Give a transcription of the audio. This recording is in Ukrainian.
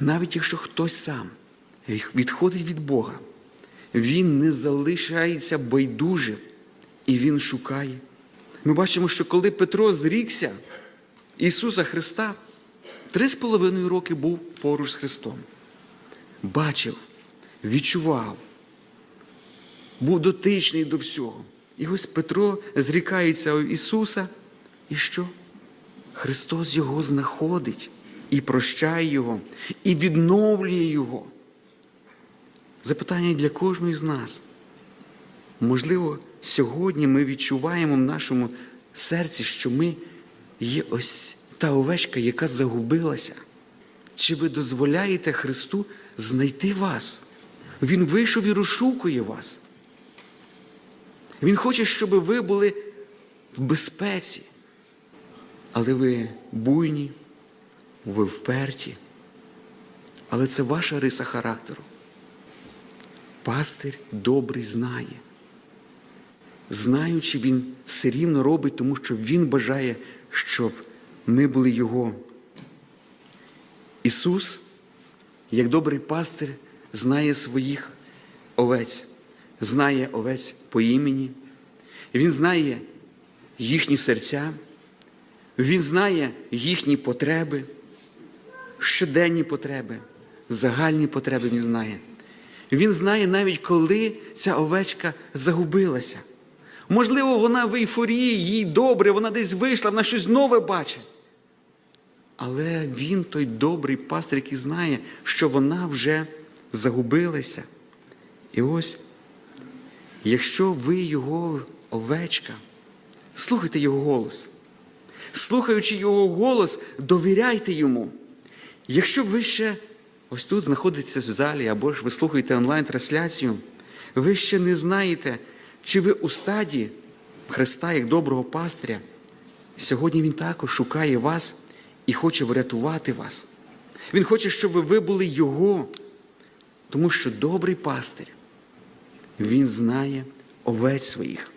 Навіть якщо хтось сам відходить від Бога, він не залишається байдужим і він шукає. Ми бачимо, що коли Петро зрікся Ісуса Христа, три з половиною роки був поруч з Христом. Бачив, відчував, був дотичний до всього. І ось Петро зрікається Ісуса, і що? Христос його знаходить і прощає Його, і відновлює Його. Запитання для кожного з нас. Можливо, сьогодні ми відчуваємо в нашому серці, що ми є ось та овечка, яка загубилася. Чи ви дозволяєте Христу знайти вас? Він вийшов і розшукує вас. Він хоче, щоб ви були в безпеці. Але ви буйні, ви вперті. Але це ваша риса характеру. Пастир добрий знає. Знаючи, він все рівно робить, тому що він бажає, щоб ми були Його. Ісус, як добрий пастир, знає своїх овець, знає овець по імені, Він знає їхні серця, Він знає їхні потреби, щоденні потреби, загальні потреби Він знає. Він знає навіть, коли ця овечка загубилася. Можливо, вона в ейфорії, їй добре, вона десь вийшла, вона щось нове бачить. Але він, той добрий пастир, який знає, що вона вже загубилася. І ось, якщо ви його овечка, слухайте його голос. Слухаючи його голос, довіряйте йому. Якщо ви ще ось тут знаходитеся в залі, або ж ви слухаєте онлайн-трансляцію, ви ще не знаєте, чи ви у стаді Христа як доброго пастиря, сьогодні Він також шукає вас і хоче врятувати вас. Він хоче, щоб ви були Його, тому що добрий пастир, Він знає овець своїх.